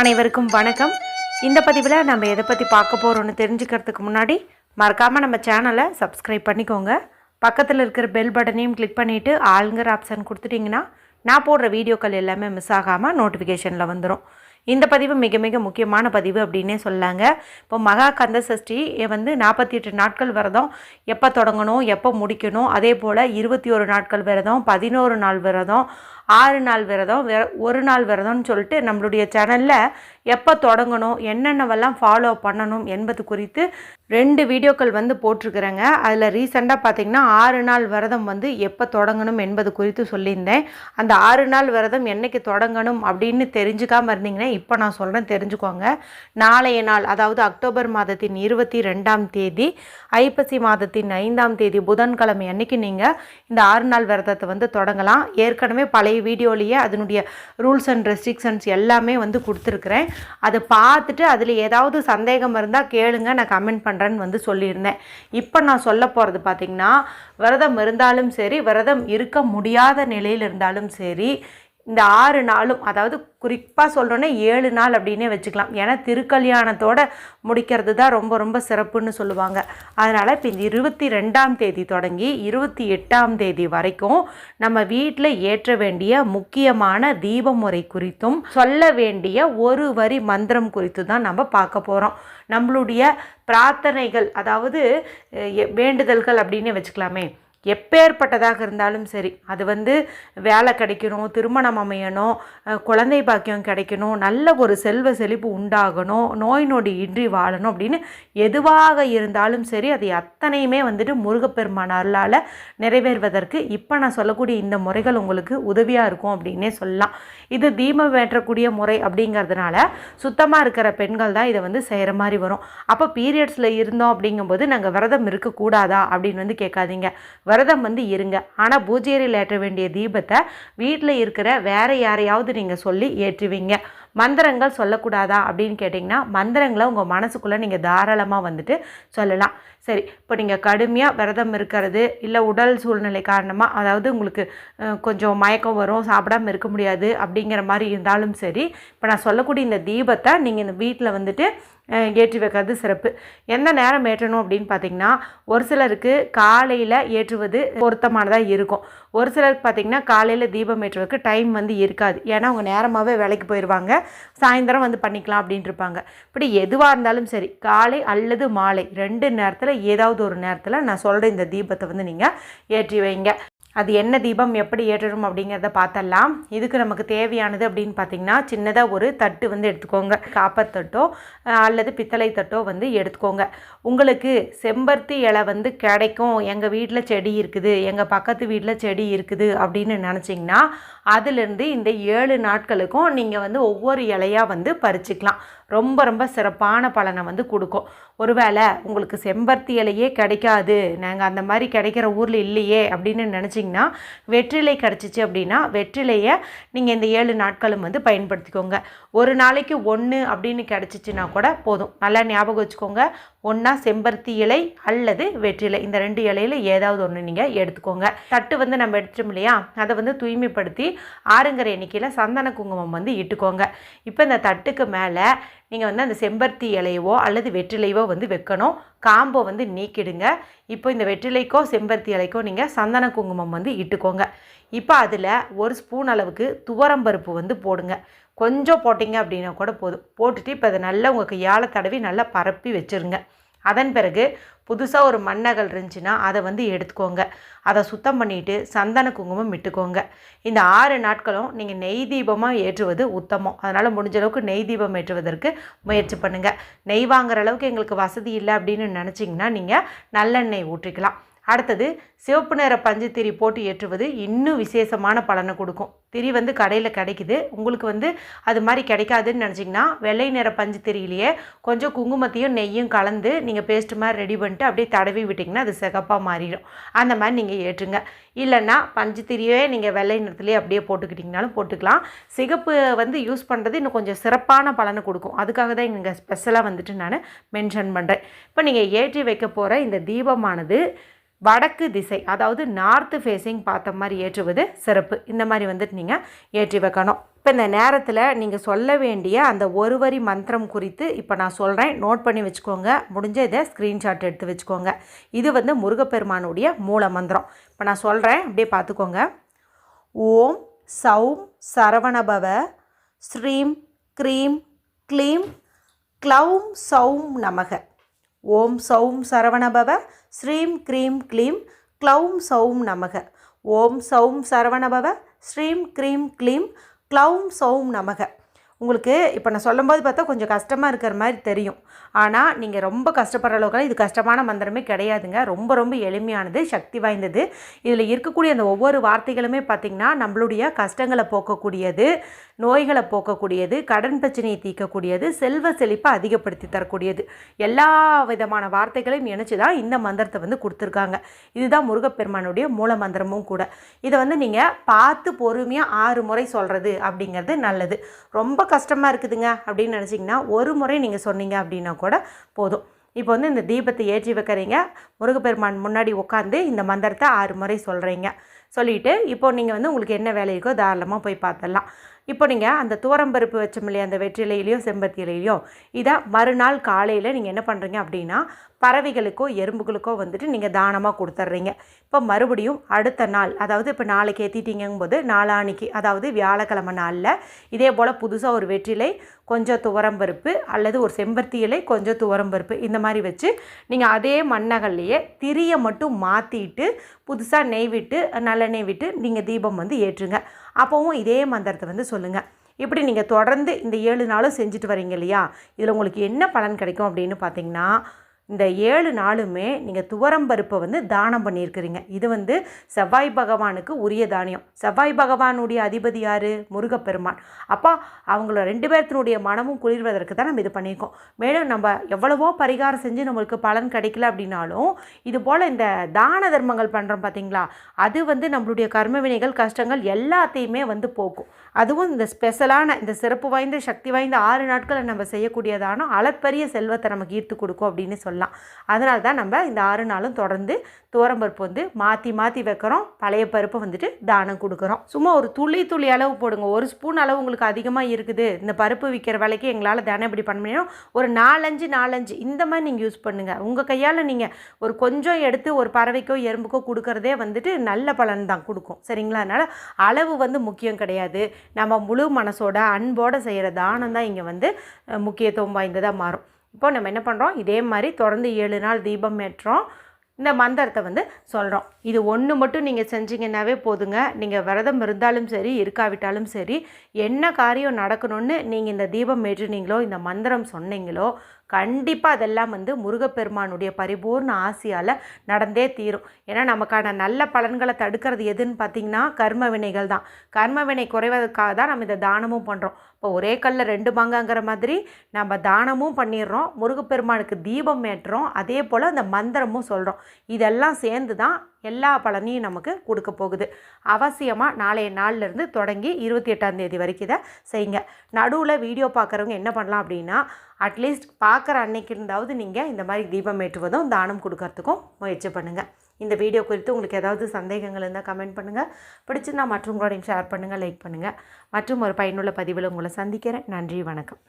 அனைவருக்கும் வணக்கம். இந்த பதிவில் நம்ம எதை பற்றி பார்க்க போகிறோம்னு தெரிஞ்சுக்கிறதுக்கு முன்னாடி மறக்காமல் நம்ம சேனலை சப்ஸ்கிரைப் பண்ணிக்கோங்க. பக்கத்தில் இருக்கிற பெல் பட்டனையும் கிளிக் பண்ணிவிட்டு ஆளுங்கிற ஆப்ஷன் கொடுத்துட்டிங்கன்னா நான் போடுற வீடியோக்கள் எல்லாமே மிஸ் ஆகாமல் நோட்டிஃபிகேஷனில் வந்துடும் இந்த பதிவு மிக மிக முக்கியமான பதிவு அப்படின்னே சொல்லாங்க. இப்போ மகா கந்த சஷ்டி வந்து நாற்பத்தி எட்டு நாட்கள் விரதம். எப்போ தொடங்கணும் எப்போ முடிக்கணும்? அதே போல் இருபத்தி ஒரு நாட்கள் விரதம் பதினோரு நாள் விரதம். ஆறு நாள் விரதம் ஒரு நாள் விரதம்னு சொல்லிட்டு நம்மளுடைய சேனலில் எப்போ தொடங்கணும் என்னென்னவெல்லாம் ஃபாலோ பண்ணணும் என்பது குறித்து ரெண்டு வீடியோக்கள் வந்து போட்டிருக்கிறேங்க. அதில் ரீசெண்டாக பார்த்தீங்கன்னா ஆறு நாள் விரதம் வந்து எப்போ தொடங்கணும் என்பது குறித்து சொல்லியிருந்தேன். அந்த ஆறு நாள் விரதம் என்றைக்கு தொடங்கணும் அப்படின்னு தெரிஞ்சுக்காமல் இருந்தீங்கன்னா இப்போ நான் சொல்கிறேன் தெரிஞ்சுக்கோங்க. நாளைய நாள் அதாவது அக்டோபர் மாதத்தின் இருபத்தி ரெண்டாம் தேதி ஐப்பசி மாதத்தின் ஐந்தாம் தேதி புதன்கிழமை அன்னைக்கு நீங்கள் இந்த ஆறு நாள் விரதத்தை வந்து தொடங்கலாம். ஏற்கனவே பழைய வீடியோலேயே அதனுடைய ரூல்ஸ் அண்ட் ரெஸ்ட்ரிக்ஷன்ஸ் எல்லாமே வந்து கொடுத்துருக்குறேன். அதை பார்த்துட்டு அதில் ஏதாவது சந்தேகம் இருந்தால் கேளுங்க நான் கமெண்ட் பண்ணுறேன்னு வந்து சொல்லியிருந்தேன். இப்போ நான் சொல்ல போகிறது பார்த்திங்கன்னா விரதம் இருந்தாலும் சரி விரதம் இருக்க முடியாத நிலையில் இருந்தாலும் சரி இந்த ஆறு நாளும் அதாவது குறிப்பாக சொல்கிறோன்னே ஏழு நாள் அப்படின்னே வச்சுக்கலாம். ஏன்னா திருக்கல்யாணத்தோட முடிக்கிறது தான் ரொம்ப ரொம்ப சிறப்புன்னு சொல்லுவாங்க. அதனால் இப்போ இந்த இருபத்தி ரெண்டாம் தேதி தொடங்கி இருபத்தி எட்டாம் தேதி வரைக்கும் நம்ம வீட்டில் ஏற்ற வேண்டிய முக்கியமான தீப முறை குறித்தும் சொல்ல வேண்டிய ஒரு வரி மந்திரம் குறித்து தான் நம்ம பார்க்க போகிறோம் நம்மளுடைய பிரார்த்தனைகள் அதாவது வேண்டுதல்கள் அப்படின்னு வச்சுக்கலாமே. எப்பேற்பட்டதாக இருந்தாலும் சரி. அது வந்து வேலை கிடைக்கணும் திருமணம் அமையணும் குழந்தை பாக்கியம் கிடைக்கணும் நல்ல ஒரு செல்வ செழிப்பு உண்டாகணும் நோய் நொடி இன்றி வாழணும் அப்படின்னு எதுவாக இருந்தாலும் சரி அது அத்தனையுமே வந்துட்டு முருகப்பெருமான் அருளால் நிறைவேறுவதற்கு இப்போ நான் சொல்லக்கூடிய இந்த முறைகள் உங்களுக்கு உதவியாக இருக்கும் அப்படின்னே சொல்லலாம். இது தீபம் வேற்றக்கூடிய முறை அப்படிங்கிறதுனால சுத்தமாக இருக்கிற பெண்கள் தான் இதை வந்து செய்கிற மாதிரி வரும். அப்போ பீரியட்ஸில் இருந்தோம் அப்படிங்கும்போது நாங்கள் விரதம் இருக்கக்கூடாதா அப்படின்னு வந்து கேட்காதீங்க. விரதம் வந்து இருங்க. ஆனால் பூஜையறையில் ஏற்ற வேண்டிய தீபத்தை வீட்டில் இருக்கிற வேற யாரையாவது நீங்கள் சொல்லி ஏற்றுவீங்க. மந்திரங்கள் சொல்லக்கூடாதா அப்படின்னு கேட்டிங்கன்னா மந்திரங்களை உங்கள் மனசுக்குள்ளே நீங்கள் தாராளமாக வந்துட்டு சொல்லலாம். சரி இப்போ நீங்கள் கடுமையாக விரதம் இருக்கிறது இல்லை உடல் சூழ்நிலை காரணமாக அதாவது உங்களுக்கு கொஞ்சம் மயக்கம் வரும் சாப்பிடாம இருக்க முடியாது அப்படிங்கிற மாதிரி இருந்தாலும் சரி இப்போ நான் சொல்லக்கூடிய இந்த தீபத்தை நீங்கள் இந்த வீட்டில் வந்துட்டு ஏற்றி வைக்கிறது சிறப்பு. எந்த நேரம் ஏற்றணும் அப்படின்னு பார்த்தீங்கன்னா ஒரு சிலருக்கு காலையில் ஏற்றுவது பொருத்தமானதாக இருக்கும். ஒரு சிலருக்கு பார்த்திங்கன்னா காலையில் தீபம் ஏற்றுவதற்கு டைம் வந்து இருக்காது. ஏன்னா அவங்க நேரமாகவே வேலைக்கு போயிடுவாங்க சாயந்தரம் வந்து பண்ணிக்கலாம் அப்படின்ட்டு இருப்பாங்க. இப்படி எதுவாக இருந்தாலும் சரி காலை அல்லது மாலை ரெண்டு நேரத்தில் ஏதாவது ஒரு நேரத்தில் நான் சொல்கிற இந்த தீபத்தை வந்து நீங்கள் ஏற்றி வைங்க. அது என்ன தீபம் எப்படி ஏற்றணும் அப்படிங்கிறத பார்த்தரலாம் இதுக்கு நமக்கு தேவையானது அப்படின்னு பார்த்தீங்கன்னா சின்னதாக ஒரு தட்டு வந்து எடுத்துக்கோங்க. காப்பர் தட்டோ அல்லது பித்தளை தட்டோ வந்து எடுத்துக்கோங்க. உங்களுக்கு செம்பருத்தி இலை வந்து கிடைக்கும். எங்கள் வீட்டில் செடி இருக்குது எங்கள் பக்கத்து வீட்டில் செடி இருக்குது அப்படின்னு நினச்சிங்கன்னா அதுலேருந்து இந்த ஏழு நாட்களுக்கும் நீங்கள் வந்து ஒவ்வொரு இலையாக வந்து பறிச்சுக்கலாம். ரொம்ப ரொம்ப சிறப்பான பலனை வந்து கொடுக்கும். ஒருவேளை உங்களுக்கு செம்பருத்தி இலையே கிடைக்காது நாங்கள் அந்த மாதிரி கிடைக்கிற ஊரில் இல்லையே அப்படின்னு நினச்சிங்கன்னா வெற்றிலை கிடச்சிச்சு அப்படின்னா வெற்றிலையை நீங்கள் இந்த ஏழு நாட்களும் வந்து பயன்படுத்திக்கோங்க. ஒரு நாளைக்கு ஒன்று அப்படின்னு கிடச்சிச்சின்னா கூட போதும். நல்லா ஞாபகம் வச்சுக்கோங்க. ஒன்றா செம்பருத்தி இலை அல்லது வெற்றிலை. இந்த ரெண்டு இலையில ஏதாவது ஒன்று நீங்கள் எடுத்துக்கோங்க. தட்டு வந்து நம்ம எடுத்துட்டோம் இல்லையா? அதை வந்து தூய்மைப்படுத்தி ஆறுங்கிற எண்ணிக்கையில் சந்தன குங்குமம் வந்து இட்டுக்கோங்க. இப்போ இந்த தட்டுக்கு மேலே நீங்கள் வந்து அந்த செம்பருத்தி இலையவோ அல்லது வெற்றிலையோ வந்து வைக்கணும். காம்போ வந்து நீக்கிடுங்க. இப்போ இந்த வெற்றிலைக்கோ செம்பருத்தி இலைக்கோ நீங்கள் சந்தன குங்குமம் வந்து இட்டுக்கோங்க. இப்போ அதில் ஒரு ஸ்பூன் அளவுக்கு துவரம்பருப்பு வந்து போடுங்க. கொஞ்சம் போட்டிங்க அப்படின்னா கூட போதும். போட்டுட்டு இப்போ அதை நல்லா உங்கள் கையால் தடவி நல்லா பரப்பி வச்சுருங்க. அதன் பிறகு புதுசாக ஒரு மண்ணகல் இருந்துச்சுன்னா அதை வந்து எடுத்துக்கோங்க. அதை சுத்தம் பண்ணிட்டு சந்தன குங்குமம் விட்டுக்கோங்க. இந்த ஆறு நாட்களும் நீங்கள் நெய் தீபமாக ஏற்றுவது உத்தமம். அதனால் முடிஞ்ச அளவுக்கு நெய் தீபம் ஏற்றுவதற்கு முயற்சி பண்ணுங்கள் நெய் வாங்குற அளவுக்கு எங்களுக்கு வசதி இல்லை அப்படின்னு நினச்சிங்கன்னா நீங்கள் நல்லெண்ணெய் ஊற்றிக்கலாம். அடுத்தது சிவப்பு நிற பஞ்சு திரி போட்டு ஏற்றுவது இன்னும் விசேஷமான பலனை கொடுக்கும். திரி வந்து கடையில் கிடைக்குது. உங்களுக்கு வந்து அது மாதிரி கிடைக்காதுன்னு நினச்சிங்கன்னா வெள்ளை நிற பஞ்சு திரியிலேயே கொஞ்சம் குங்குமத்தையும் நெய்யும் கலந்து நீங்கள் பேஸ்ட் மாதிரி ரெடி பண்ணிட்டு அப்படியே தடவி விட்டிங்கன்னா அது சிகப்பாக மாறிடும். அந்த மாதிரி நீங்கள் ஏற்றுங்க. இல்லைன்னா பஞ்சு திரியே நீங்கள் வெள்ளை நிறத்துலேயே அப்படியே போட்டுக்கிட்டிங்கனாலும் போட்டுக்கலாம். சிகப்பு வந்து யூஸ் பண்ணுறது இன்னும் கொஞ்சம் சிறப்பான பலனை கொடுக்கும். அதுக்காக தான் இங்கே ஸ்பெஷலாக வந்துட்டு நான் மென்ஷன் பண்ணுறேன் இப்போ நீங்கள் ஏற்றி வைக்க போகிற இந்த தீபமானது வடக்கு திசை அதாவது நார்த்து ஃபேஸிங் பார்த்த மாதிரி ஏற்றுவது சிறப்பு. இந்த மாதிரி வந்துட்டு நீங்கள் ஏற்றி வைக்கணும். இப்போ இந்த நேரத்தில் நீங்கள் சொல்ல வேண்டிய அந்த ஒரு வரி மந்திரம் குறித்து இப்போ நான் சொல்கிறேன் நோட் பண்ணி வச்சுக்கோங்க. முடிஞ்ச இதை ஸ்க்ரீன்ஷாட் எடுத்து வச்சுக்கோங்க. இது வந்து முருகப்பெருமானுடைய மூல மந்திரம். இப்போ நான் சொல்கிறேன் அப்படியே பார்த்துக்கோங்க. ஓம் சௌம் சரவணபவ ஸ்ரீம் க்ரீம் க்ளீம் க்ளௌம் சௌம் நமக. ஓம் சௌம் சரவணபவ ஸ்ரீம் க்ரீம் க்ளீம் க்ளௌம் சௌம் நமக. ஓம் சௌம் சரவணபவ ஸ்ரீம் க்ரீம் க்ளீம் க்ளௌம் சௌம் நமக. உங்களுக்கு இப்போ நான் சொல்லும்போது பார்த்தா கொஞ்சம் கஷ்டமாக இருக்கிற மாதிரி தெரியும். ஆனால் நீங்கள் ரொம்ப கஷ்டப்படுற அளவுக்குலாம் இது கஷ்டமான மந்திரமே கிடையாதுங்க. ரொம்ப ரொம்ப எளிமையானது சக்தி வாய்ந்தது. இதில் இருக்கக்கூடிய அந்த ஒவ்வொரு வார்த்தைகளுமே பார்த்திங்கன்னா நம்மளுடைய கஷ்டங்களை போக்கக்கூடியது. நோய்களை போக்கக்கூடியது கடன் பிரச்சனையை தீர்க்கக்கூடியது செல்வ செழிப்பை அதிகப்படுத்தி தரக்கூடியது. எல்லா விதமான வார்த்தைகளையும் இணைச்சி தான் இந்த மந்திரத்தை வந்து கொடுத்துருக்காங்க. இதுதான் முருகப்பெருமானுடைய மூல மந்திரமும் கூட. இதை வந்து நீங்கள் பார்த்து பொறுமையாக ஆறு முறை சொல்கிறது அப்படிங்கிறது நல்லது. ரொம்ப கஷ்டமாக இருக்குதுங்க அப்படின்னு நினச்சிங்கன்னா ஒரு முறை நீங்கள் சொன்னீங்க அப்படின்னா கூட போதும். இப்போ வந்து இந்த தீபத்தை ஏற்றி வைக்கிறீங்க. முருகப்பெருமான் முன்னாடி உட்காந்து இந்த மந்திரத்தை ஆறு முறை சொல்கிறீங்க சொல்லிவிட்டு இப்போ நீங்கள் வந்து உங்களுக்கு என்ன வேலை இருக்கோ தாராளமாக போய் பார்த்துடலாம். இப்போ நீங்கள் அந்த துவரம்பருப்பு வச்சோம் இல்லையா அந்த வெற்றிலையிலையோ செம்பருத்தி இலையிலையோ இதை மறுநாள் காலையில் நீங்கள் என்ன பண்ணுறீங்க அப்படின்னா பறவைகளுக்கோ எறும்புகளுக்கோ வந்துட்டு நீங்கள் தானமாக கொடுத்துட்றீங்க. இப்போ மறுபடியும் அடுத்த நாள் அதாவது இப்போ நாளைக்கு ஏற்றிட்டீங்கும்போது நாளானிக்கு அதாவது வியாழக்கிழமை நாளில் இதே போல் புதுசாக ஒரு வெற்றிலை கொஞ்சம் துவரம்பருப்பு அல்லது ஒரு செம்பருத்தி இலை கொஞ்சம் துவரம்பருப்பு இந்த மாதிரி வச்சு நீங்கள் அதே மண்ணகல்லையே திரியை மட்டும் மாற்றிட்டு புதுசாக நெய் விட்டு நல்லெண்ணெய் விட்டு நீங்கள் தீபம் வந்து ஏற்றுங்க. அப்போவும் இதே மந்திரத்தை வந்து சொல்லுங்கள் இப்படி நீங்கள் தொடர்ந்து இந்த ஏழு நாளும் செஞ்சுட்டு வரீங்க இல்லையா? இதில் உங்களுக்கு என்ன பலன் கிடைக்கும் அப்படின்னு பார்த்தீங்கன்னா இந்த ஏழு நாளுமே நீங்கள் துவரம்பருப்பை வந்து தானம் பண்ணியிருக்கிறீங்க. இது வந்து செவ்வாய் பகவானுக்கு உரிய தானியம். செவ்வாய் பகவானுடைய அதிபதி யார்? முருகப்பெருமான். அப்போ அவங்கள ரெண்டு பேர்த்தினுடைய மனமும் குளிர்வதற்கு தான் நம்ம இது பண்ணியிருக்கோம். மேலும் நம்ம எவ்வளவோ பரிகாரம் செஞ்சு நம்மளுக்கு பலன் கிடைக்கல அப்படின்னாலும் இது போல் இந்த தான தர்மங்கள் பண்ணுறோம் பார்த்தீங்களா அது வந்து நம்மளுடைய கர்ம வினைகள் கஷ்டங்கள் எல்லாத்தையுமே வந்து போக்கும். அதுவும் இந்த ஸ்பெஷலான இந்த சிறப்பு வாய்ந்த சக்தி வாய்ந்த ஆறு நாட்களை நம்ம செய்யக்கூடியதான அளப்பரிய செல்வத்தை நமக்கு ஈர்த்து கொடுக்கும் அப்படின்னு சொல்லலாம் அதனால தான் நம்ம இந்த ஆறு நாளும் தொடர்ந்து துவரம்பருப்பு வந்து மாற்றி மாற்றி வைக்கிறோம். பழைய பருப்பை வந்துட்டு தானம் கொடுக்குறோம். சும்மா ஒரு துளி துளி அளவு போடுங்க. ஒரு ஸ்பூன் அளவு உங்களுக்கு அதிகமாக இருக்குது. இந்த பருப்பு விற்கிற விலைக்கு எங்களால் தானம் இப்படி பண்ண முடியும். ஒரு நாலஞ்சு நாலஞ்சு இந்த மாதிரி நீங்கள் யூஸ் பண்ணுங்கள் உங்கள் கையால் நீங்கள் ஒரு கொஞ்சம் எடுத்து ஒரு பறவைக்கோ எறும்புக்கோ கொடுக்குறதே வந்துட்டு நல்ல பலன் தான் கொடுக்கும். சரிங்களா? அதனால் அளவு வந்து முக்கியம் கிடையாது. நம்ம முழு மனசோட அன்போடு செய்கிற தானம் தான் இங்கே வந்து முக்கியத்துவம் வாய்ந்ததாக மாறும். இப்போ நம்ம என்ன பண்ணுறோம் இதே மாதிரி தொடர்ந்து ஏழு நாள் தீபம் ஏற்றுறோம். இந்த மந்திரத்தை வந்து சொல்கிறோம் இது ஒன்று மட்டும் நீங்கள் செஞ்சீங்கன்னாவே போதுங்க. நீங்கள் விரதம் இருந்தாலும் சரி இருக்காவிட்டாலும் சரி என்ன காரியம் நடக்கணும்னு நீங்கள் இந்த தீபம் ஏற்றுனீங்களோ இந்த மந்திரம் சொன்னீங்களோ கண்டிப்பாக அதெல்லாம் வந்து முருகப்பெருமானுடைய பரிபூர்ண ஆசையால் நடந்தே தீரும். ஏன்னா நமக்கான நல்ல பலன்களை தடுக்கிறது எதுன்னு பார்த்திங்கன்னா கர்ம வினைகள் தான். கர்ம வினை குறைவதற்காக தான் நம்ம இந்த தானமும் பண்ணுறோம் இப்போ ஒரே கல்லில் ரெண்டு பங்காங்கிற மாதிரி நம்ம தானமும் பண்ணிடுறோம் முருகப்பெருமானுக்கு தீபம் ஏற்றுறோம் அதே போல் அந்த மந்திரமும் சொல்கிறோம் இதெல்லாம் சேர்ந்து தான் எல்லா பலனையும் நமக்கு கொடுக்க போகுது. அவசியமாக நாளைய நாள்லேருந்து தொடங்கி இருபத்தி எட்டாம் தேதி வரைக்கும் இதை செய்யுங்க. நடுவில் வீடியோ பார்க்குறவங்க என்ன பண்ணலாம் அப்படின்னா அட்லீஸ்ட் பார்க்குற அன்னைக்கு இருந்தாவது நீங்கள் இந்த மாதிரி தீபம் ஏற்றுவதும் தானம் கொடுக்கறதுக்கும் முயற்சி பண்ணுங்கள் இந்த வீடியோ குறித்து உங்களுக்கு ஏதாவது சந்தேகங்கள் இருந்தால் கமெண்ட் பண்ணுங்கள் பிடிச்சிருந்தால் மற்றவங்களோடையும் ஷேர் பண்ணுங்கள் லைக் பண்ணுங்கள் மற்றும் ஒரு பயனுள்ள பதிவில் உங்களை சந்திக்கிறேன். நன்றி வணக்கம்.